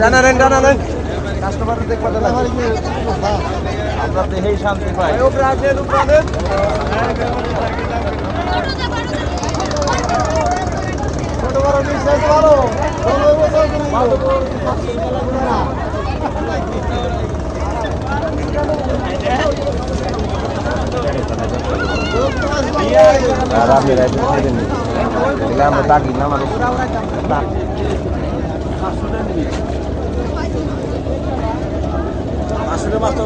টানালেন টানালেন customer দেখতে আমরা দেখেই শান্তি পাই ছোট বড় বিশ্বাস বড় আর আপনি রাইতে খাইবেন এগুলো আমরা দাগি না মানে আসলে মাত্র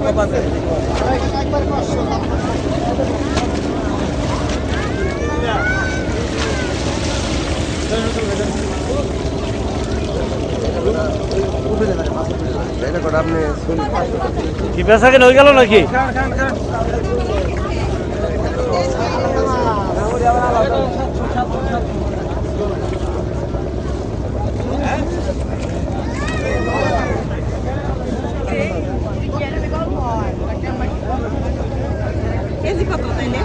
কি বেচা কেন গেল নাকি? কেজি কত তাইলে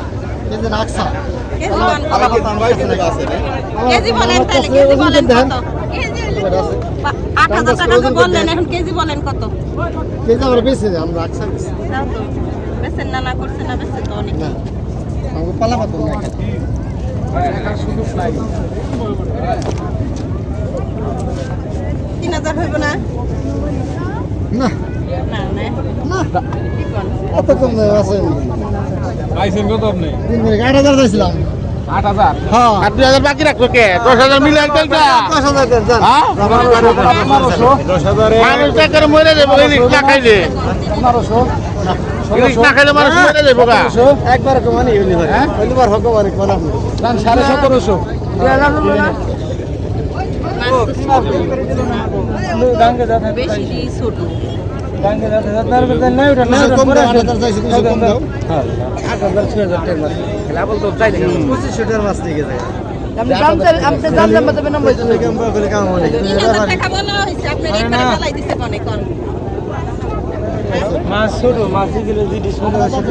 কেজি বলেন কত? কেজি বলেন কেজি বলেন আট হাজার টাকা তো বললেন এখন কেজি বলেন কত? কেজি আমরা বেশি আমরা বেছেন না না করছেন না বেছেন তো অনেক। আমাকে পালা পাতো না তিন হাজার হইব না? না? অত কম দাম আছে পাইছেন কত আপনি? আট হাজার দিয়েছিলাম। আট হাজার? হ্যাঁ। আর দুই হাজার বাকি রাখল কে? দশ হাজার মিলে দশ হাজার দেন দেন। হ্যাঁ? দশ হাজার। মানুষ মরে যাব খাইলে। ইলিশ না খাইলে মানুষ মরে যাব গা একবার কমানি হইলি ভাই হইলিবার হক মানে কোন আপনি সাড়ে সতেরোশো। বেশি দিই ছোট। কম দাও আট হাজার চাইছি কিছু কম দাও। পঁচিশশো টাকার মাছ থেকে যায় তিন হাজার টাকা বলা হয়েছে আপনার একবারে বলাই দিছে কোনে কোন মাছ ছোট মাছ দিলে যদি ছোট ছোট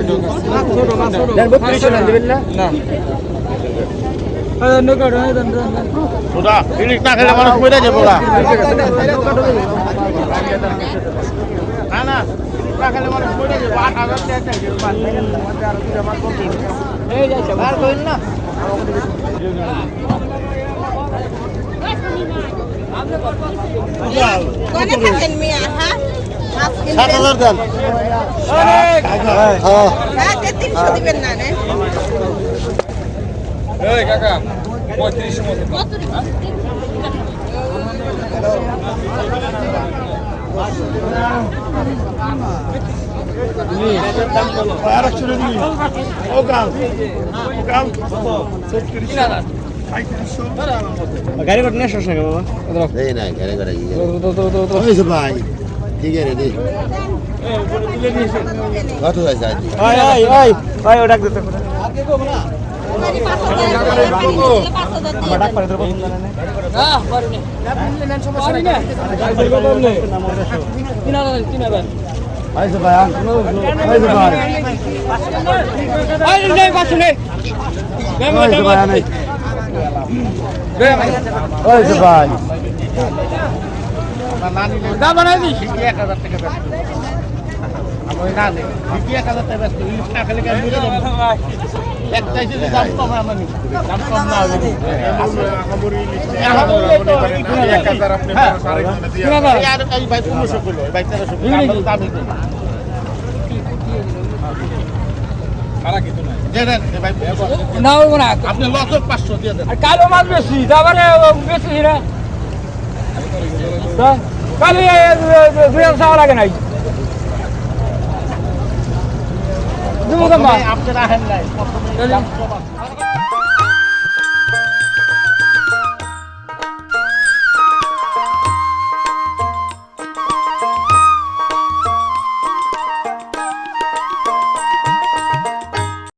সুদা ইলিশ না? খাইলে মানুষ মরে যাব গা না না না খাইলে মানুষ মরে যাব আট হাজার টাকা চাইছে কোনে খাবেন মিয়া? হ্যাঁ? মাছ সাত হাজার দেন। হ্যাঁ। হ্যাঁ? গাড়ি করে নিয়ে আসছ না বাবা? এই না ঘরে ঘরে ভাই। ঠিক আছে রে কত হয়েছে আজ? ওটা দিতে করে না বানাই দিস এক হাজার টাকা আমি না নেই। বিক্রি এক হাজার টাকা ব্যস্ত। ইলিশ না খেলে কেন এক চাইছে যে দাম কম আমরা নিব দাম কম না হবে এক হাজার আপনি আর এই ভাই পনেরোশো করল ভাই তেরোশো করল আমরা দামই করি দেন, দেন, এ ভাই, না আপনি লস পাঁচশো দিয়ে দেন। কালো মাছ বেশি তারপরে বেশি না। কালি দুই হাজার টাকা লাগে নাই প্রথমে দাম।